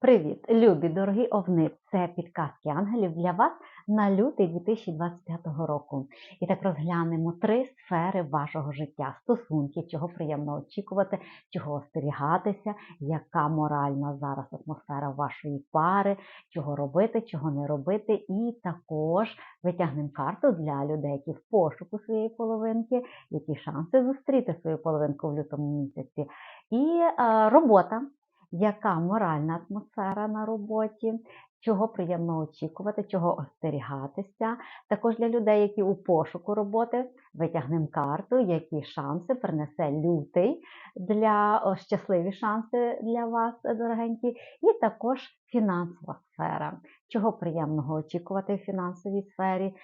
Привіт, любі дорогі овни! Це підказки ангелів для вас на лютий 2025 року. І так розглянемо три сфери вашого життя: стосунки, чого приємно очікувати, чого остерігатися, яка моральна зараз атмосфера вашої пари, чого робити, чого не робити. І також витягнемо карту для людей, які в пошуку своєї половинки, які шанси зустріти свою половинку в лютому місяці. І е, робота яка моральна атмосфера на роботі, чого приємно очікувати, чого остерігатися. Також для людей, які у пошуку роботи, витягнемо карту, які шанси принесе лютий для о, щасливі шанси для вас, дорогенькі, і також фінансова сфера. Чого приємного очікувати в фінансовій сфері,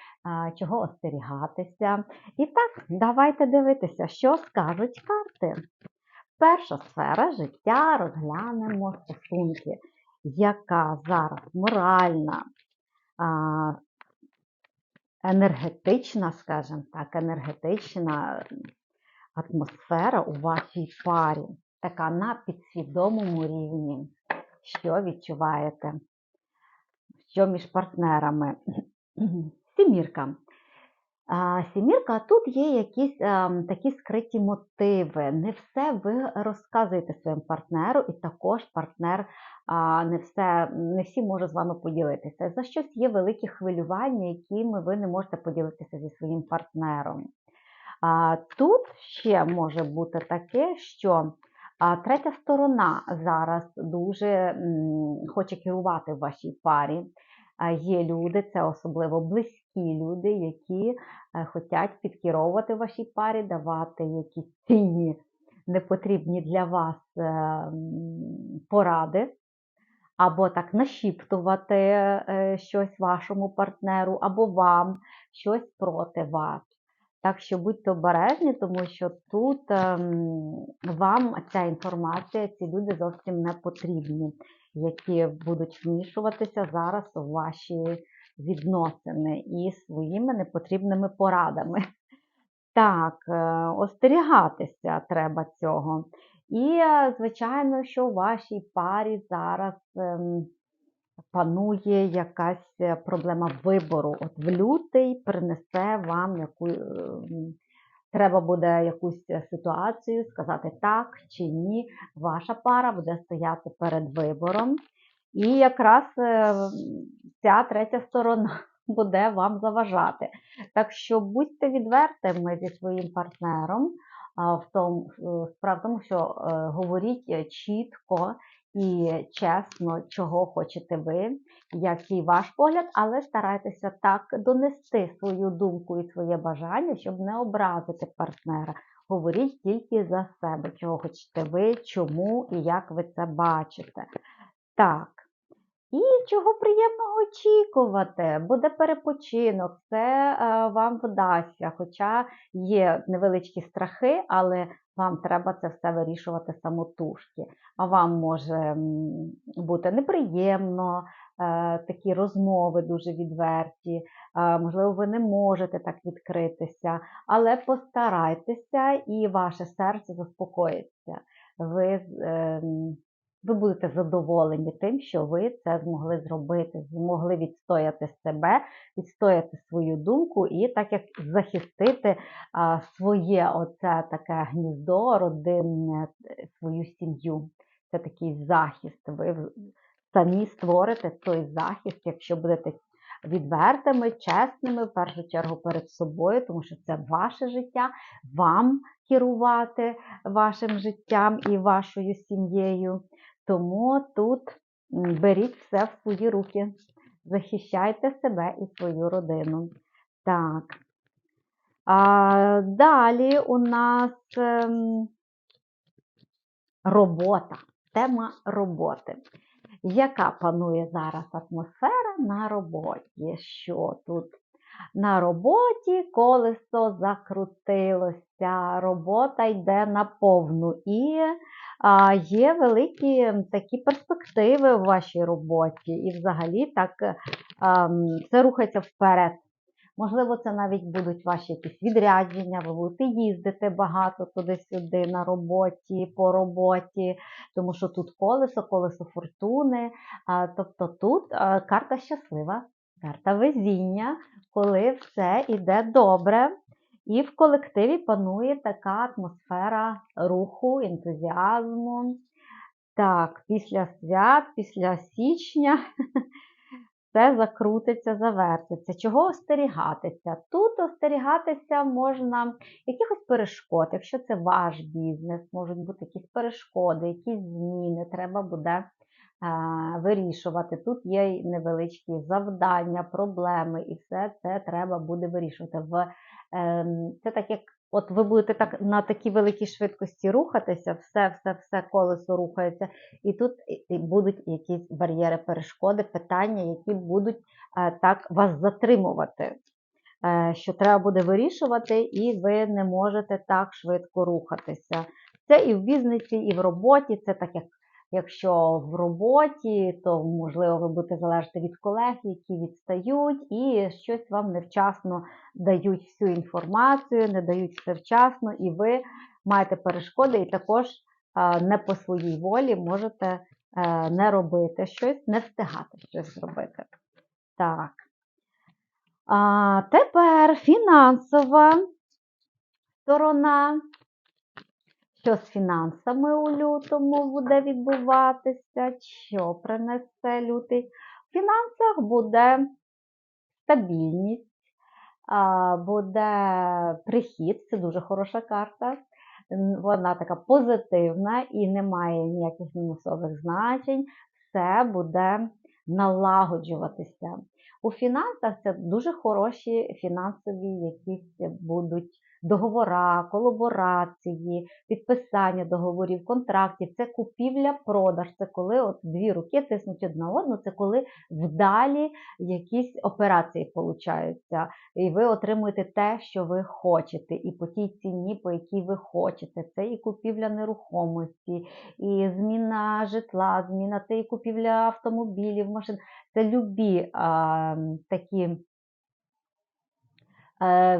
чого остерігатися. І так, давайте дивитися, що скажуть карти. Перша сфера життя розглянемо стосунки, яка зараз моральна, енергетична, скажімо так, енергетична атмосфера у вашій парі, така на підсвідомому рівні. Що відчуваєте? Що між партнерами? Сімірка. Сімірка, тут є якісь ем, такі скриті мотиви. Не все ви розказуєте своєму партнеру, і також партнер не все, не всі може з вами поділитися. За щось є великі хвилювання, якими ви не можете поділитися зі своїм партнером. Тут ще може бути таке, що третя сторона зараз дуже хоче керувати в вашій парі. Є люди, це особливо близькі люди, які е, хочуть підкеровувати вашій парі, давати якісь цінні, непотрібні для вас е, поради, або так нашіптувати е, щось вашому партнеру, або вам щось проти вас. Так що будьте обережні, тому що тут ем, вам ця інформація, ці люди зовсім не потрібні які будуть вмішуватися зараз у ваші відносини і своїми непотрібними порадами. Так, е, остерігатися треба цього. І, е, звичайно, що у вашій парі зараз ем, панує якась проблема вибору. От в лютий принесе вам яку, ем, Треба буде якусь е, ситуацію сказати так чи ні. Ваша пара буде стояти перед вибором. І якраз е, ця третя сторона буде вам заважати. Так що будьте відвертими зі своїм партнером. В тому, в тому, що е, говоріть чітко і чесно, чого хочете ви, який ваш погляд, але старайтеся так донести свою думку і своє бажання, щоб не образити партнера. Говоріть тільки за себе, чого хочете ви, чому і як ви це бачите. Так. І чого приємного очікувати, буде перепочинок, це е, вам вдасться. Хоча є невеличкі страхи, але вам треба це все вирішувати самотужки. А вам може бути неприємно, е, такі розмови дуже відверті, е, можливо, ви не можете так відкритися, але постарайтеся і ваше серце заспокоїться. Ви ем, ви будете задоволені тим, що ви це змогли зробити, змогли відстояти себе, відстояти свою думку і так як захистити а, своє оце таке гніздо, родинне, свою сім'ю. Це такий захист. Ви самі створите той захист, якщо будете відвертими, чесними, в першу чергу перед собою, тому що це ваше життя, вам керувати вашим життям і вашою сім'єю. Тому тут беріть все в свої руки, захищайте себе і свою родину. Так. А, Далі у нас ем, робота, тема роботи. Яка панує зараз атмосфера на роботі? Що тут? На роботі колесо закрутилося, робота йде на повну. І є великі такі перспективи в вашій роботі, і взагалі так все рухається вперед. Можливо, це навіть будуть ваші якісь відрядження, ви будете їздити багато туди-сюди на роботі, по роботі, тому що тут колесо, колесо фортуни. А, Тобто тут а, карта щаслива, карта везіння, коли все йде добре. І в колективі панує така атмосфера руху, ентузіазму. Так, після свят, після січня все закрутиться, завертиться. Чого остерігатися? Тут остерігатися можна якихось перешкод. Якщо це ваш бізнес, можуть бути якісь перешкоди, якісь зміни, треба буде вирішувати. Тут є невеличкі завдання, проблеми, і все це треба буде вирішувати. В, е, Це так як От ви будете так на такій великій швидкості рухатися, все, все, все колесо рухається, і тут будуть якісь бар'єри, перешкоди, питання, які будуть е, так вас затримувати, е, що треба буде вирішувати, і ви не можете так швидко рухатися. Це і в бізнесі, і в роботі, це так як Якщо в роботі, то можливо ви будете залежати від колег, які відстають, і щось вам невчасно дають всю інформацію, не дають все вчасно, і ви маєте перешкоди, і також не по своїй волі можете е, не робити щось, не встигати щось зробити. Так. А, Тепер фінансова сторона що з фінансами у лютому буде відбуватися, що принесе лютий. В фінансах буде стабільність, буде прихід, це дуже хороша карта. Вона така позитивна і не має ніяких мінусових значень. Все буде налагоджуватися. У фінансах це дуже хороші фінансові якісь будуть договора, колаборації, підписання договорів, контрактів, це купівля-продаж. Це коли от дві руки тиснуть одна одну, це коли вдалі якісь операції получаються. І ви отримуєте те, що ви хочете, і по тій ціні, по якій ви хочете. Це і купівля нерухомості, і зміна житла, зміна це і купівля автомобілів, машин. Це любі а, такі. Е,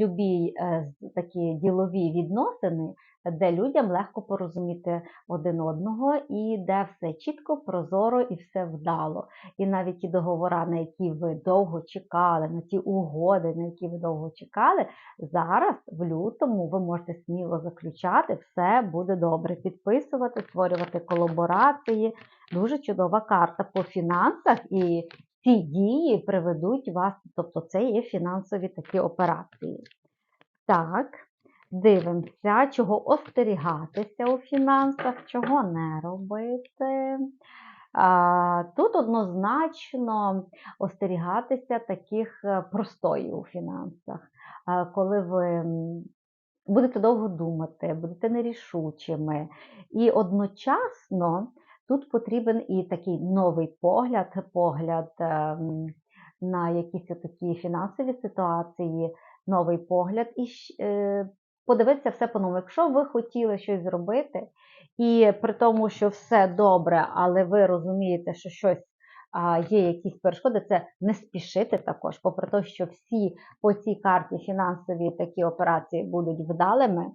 любі е, такі ділові відносини, де людям легко порозуміти один одного, і де все чітко, прозоро і все вдало. І навіть ті договори, на які ви довго чекали, на ті угоди, на які ви довго чекали, зараз в лютому ви можете сміло заключати, все буде добре. Підписувати, створювати колаборації. Дуже чудова карта по фінансах і ці дії приведуть вас, тобто це є фінансові такі операції. Так, дивимося, чого остерігатися у фінансах, чого не робити. Тут однозначно остерігатися таких е, простоїв у фінансах, коли ви будете довго думати, будете нерішучими. І одночасно Тут потрібен і такий новий погляд, погляд ем, на якісь такі фінансові ситуації, новий погляд, і е, подивитися все по-новому. Якщо ви хотіли щось зробити, і при тому, що все добре, але ви розумієте, що щось є якісь перешкоди, це не спішити також, попри те, що всі по цій карті фінансові такі операції будуть вдалими.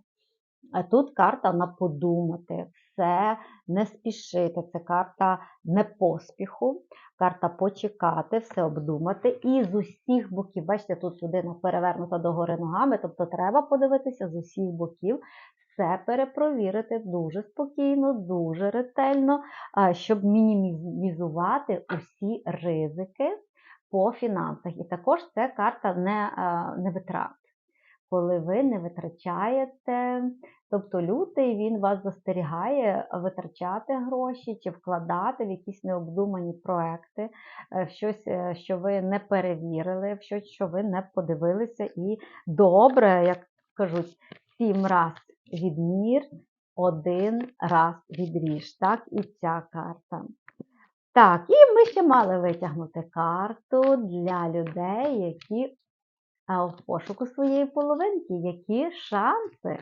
А тут карта на подумати, все не спішити. Це карта не поспіху, карта почекати, все обдумати. І з усіх боків, бачите, тут людина перевернута догори ногами, тобто треба подивитися з усіх боків, все перепровірити дуже спокійно, дуже ретельно, щоб мінімізувати усі ризики по фінансах. І також це карта не, не витрат коли ви не витрачаєте, тобто лютий він вас застерігає витрачати гроші чи вкладати в якісь необдумані проекти, е, в щось, е, що ви не перевірили, в щось, що ви не подивилися, і добре, як кажуть, сім раз відмір, один раз відріж. Так, і ця карта. Так, і ми ще мали витягнути карту для людей, які в пошуку своєї половинки, які шанси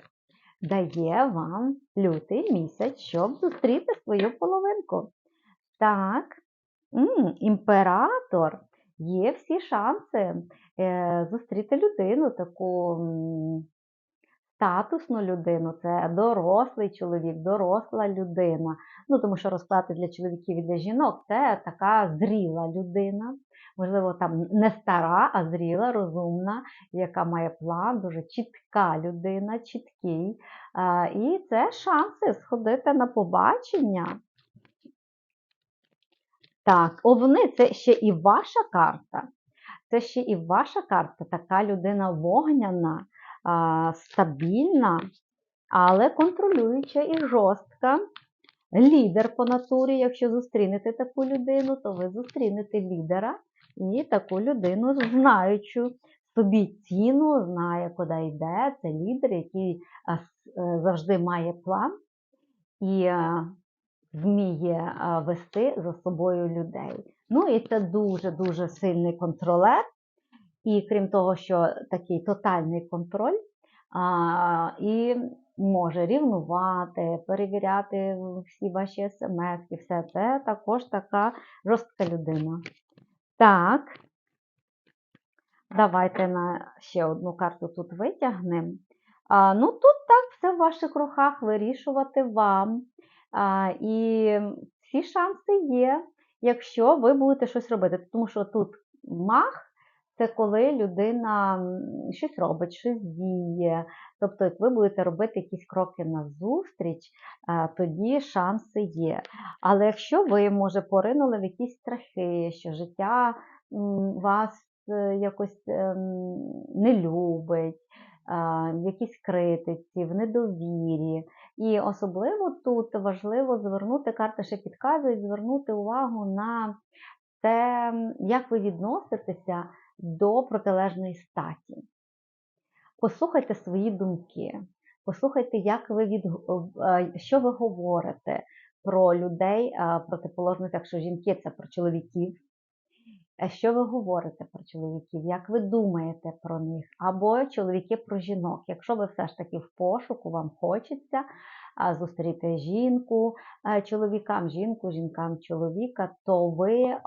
дає вам лютий місяць, щоб зустріти свою половинку. Так, імператор. є всі шанси е, зустріти людину, таку статусну людину, це дорослий чоловік, доросла людина. Ну, тому що розклади для чоловіків і для жінок це така зріла людина. Можливо, там не стара, а зріла, розумна, яка має план, дуже чітка людина, чіткий. І це шанси сходити на побачення. Так, овни це ще і ваша карта. Це ще і ваша карта, така людина вогняна, стабільна, але контролююча і жорстка. Лідер по натурі, якщо зустрінете таку людину, то ви зустрінете лідера і таку людину, знаючу собі ціну, знає, куди йде. Це лідер, який е, завжди має план і е, вміє вести за собою людей. Ну і це дуже-дуже сильний контролер. І крім того, що такий тотальний контроль, а, і може рівнувати, перевіряти всі ваші смс, і все це також така жорстка людина. Так, давайте на ще одну карту тут витягнемо. А, ну, тут так все в ваших руках вирішувати вам. А, і всі шанси є, якщо ви будете щось робити. Тому що тут мах це коли людина щось робить, щось діє. Тобто, як ви будете робити якісь кроки назустріч, тоді шанси є. Але якщо ви, може, поринули в якісь страхи, що життя вас е, якось ем, не любить, а, в якійсь критиці, в недовірі. І особливо тут важливо звернути, карти ще підказують, звернути увагу на те, як ви відноситеся до протилежної статі. Послухайте свої думки, послухайте, як ви від, е, що ви говорите про людей е, протиположних, якщо жінки це про чоловіків. Е, Що ви говорите про чоловіків? Як ви думаєте про них? Або чоловіки про жінок. Якщо ви все ж таки в пошуку, вам хочеться зустріти жінку, чоловікам жінку, жінкам чоловіка, то ви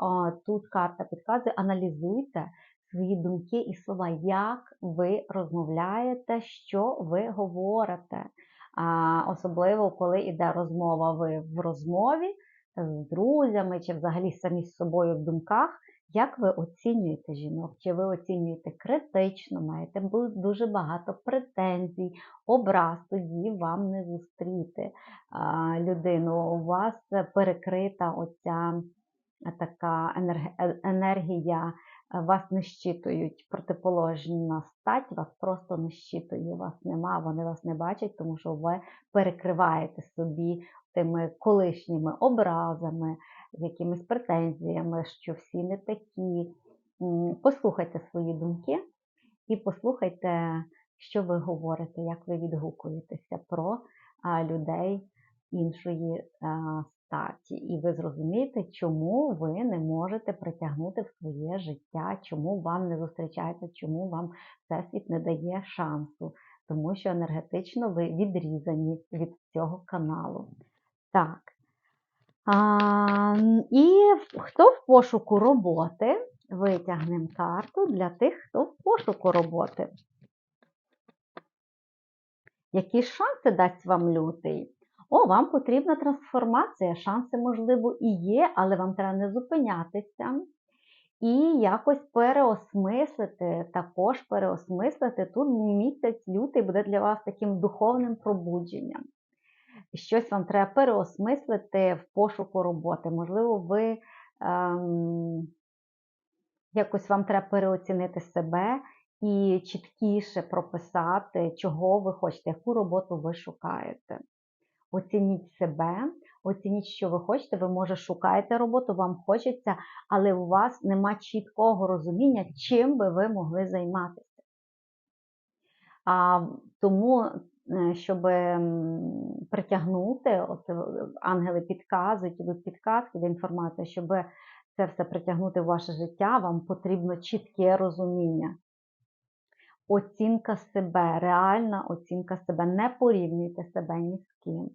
тут карта підказує, аналізуйте свої думки і слова, як ви розмовляєте, що ви говорите. А, особливо, коли йде розмова, ви в розмові з друзями чи взагалі самі з собою в думках. Як ви оцінюєте жінок? Чи ви оцінюєте критично, маєте дуже багато претензій, образ, тоді вам не зустріти а, людину. У вас перекрита оця така е- енергія, вас не щитують, протиположна стать вас просто не щитує, вас нема, вони вас не бачать, тому що ви перекриваєте собі тими колишніми образами, якимись претензіями, що всі не такі. Послухайте свої думки і послухайте, що ви говорите, як ви відгукуєтеся про людей іншої статі. І ви зрозумієте, чому ви не можете притягнути в своє життя, чому вам не зустрічається, чому вам всесвіт не дає шансу, тому що енергетично ви відрізані від цього каналу. Так. А, і хто в пошуку роботи? Витягнемо карту для тих, хто в пошуку роботи. Які шанси дасть вам лютий? О, вам потрібна трансформація. Шанси, можливо, і є, але вам треба не зупинятися. І якось переосмислити, також переосмислити. Тут місяць лютий буде для вас таким духовним пробудженням. Щось вам треба переосмислити в пошуку роботи. Можливо, ви ем, якось вам треба переоцінити себе і чіткіше прописати, чого ви хочете, яку роботу ви шукаєте. Оцініть себе, оцініть, що ви хочете. Ви, може, шукаєте роботу, вам хочеться, але у вас нема чіткого розуміння, чим би ви могли займатися. А, тому, е, щоб притягнути, от е, ангели підказують, ідуть підказки до інформації, щоб це все притягнути в ваше життя, вам потрібно чітке розуміння. Оцінка себе, реальна оцінка себе. Не порівнюйте себе ні з ким.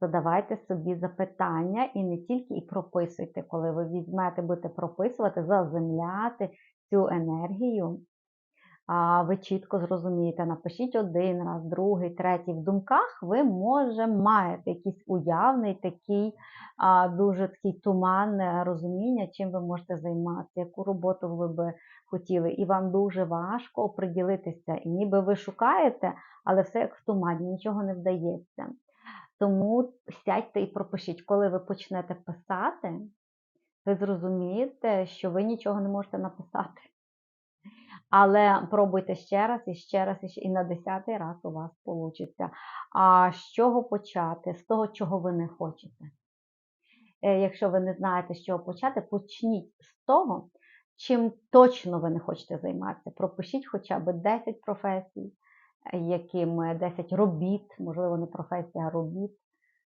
Задавайте собі запитання і не тільки і прописуйте, коли ви візьмете, будете прописувати, заземляти цю енергію. А ви чітко зрозумієте, напишіть один раз, другий, третій. В думках ви, може, маєте якийсь уявний такий а, дуже такий туманне розуміння, чим ви можете займатися, яку роботу ви би хотіли. І вам дуже важко оприділитися. І ніби ви шукаєте, але все як в тумані, нічого не вдається. Тому сядьте і пропишіть, коли ви почнете писати, ви зрозумієте, що ви нічого не можете написати. Але пробуйте ще раз і ще раз, і ще, і на десятий раз у вас вийде. А з чого почати? З того, чого ви не хочете. Е, Якщо ви не знаєте, з чого почати, почніть з того, чим точно ви не хочете займатися. Пропишіть хоча б 10 професій, якими 10 робіт, можливо, не професія, а робіт,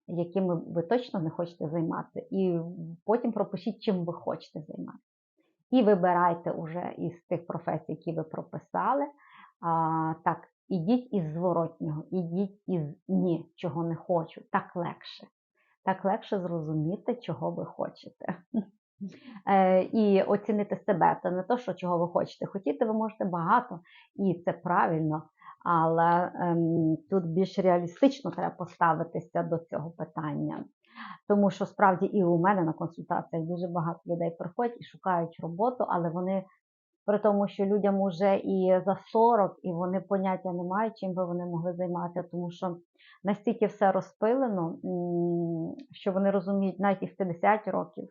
якими ви точно не хочете займатися. І потім пропишіть, чим ви хочете займатися. І вибирайте уже із тих професій, які ви прописали. А, так, ідіть із зворотнього, ідіть із ні, чого не хочу. Так легше. Так легше зрозуміти, чого ви хочете. Е, І оцінити себе. Це не те, що чого ви хочете. Хотіти ви можете багато, і це правильно. Але ем, тут більш реалістично треба поставитися до цього питання. Тому що справді і у мене на консультаціях дуже багато людей приходять і шукають роботу, але вони при тому, що людям уже і за 40, і вони поняття не мають, чим би вони могли займатися, тому що настільки все розпилено, що вони розуміють навіть і в 50 років.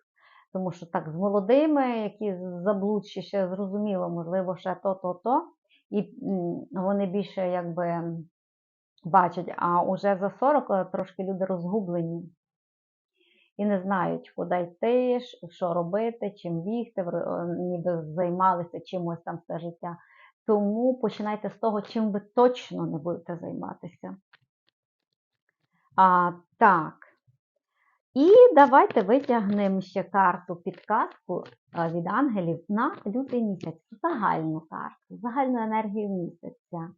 Тому що так з молодими, які заблудші, ще зрозуміло, можливо, ще то, то, то. І вони більше якби бачать, а уже за 40 е, трошки люди розгублені і не знають, куди йти, що робити, чим бігти, е, ніби займалися чимось там все життя. Тому починайте з того, чим ви точно не будете займатися. А, так. І давайте витягнемо ще карту підказку від ангелів на лютий місяць. Загальну карту, загальну енергію місяця.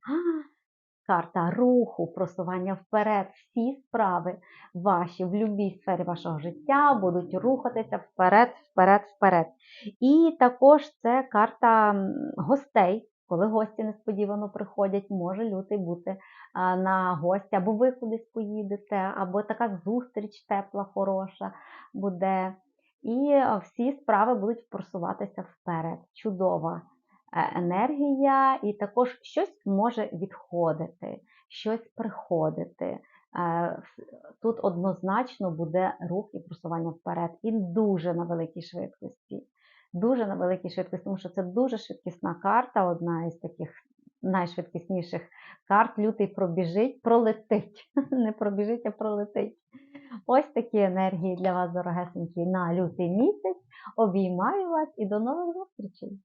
Карта руху, просування вперед. Всі справи ваші в будь-якій сфері вашого життя будуть рухатися вперед, вперед, вперед. І також це карта гостей. Коли гості несподівано приходять, може лютий бути на гості, або ви кудись поїдете, або така зустріч тепла, хороша буде. І всі справи будуть просуватися вперед. Чудова е, енергія, і також щось може відходити, щось приходити. Е, Тут однозначно буде рух і просування вперед, і дуже на великій швидкості. Дуже на великій швидкості, тому що це дуже швидкісна карта, одна із таких найшвидкісніших карт. Лютий пробіжить, пролетить. Не пробіжить, а пролетить. Ось такі енергії для вас, дорогесенькі, на лютий місяць. Обіймаю вас і до нових зустрічей!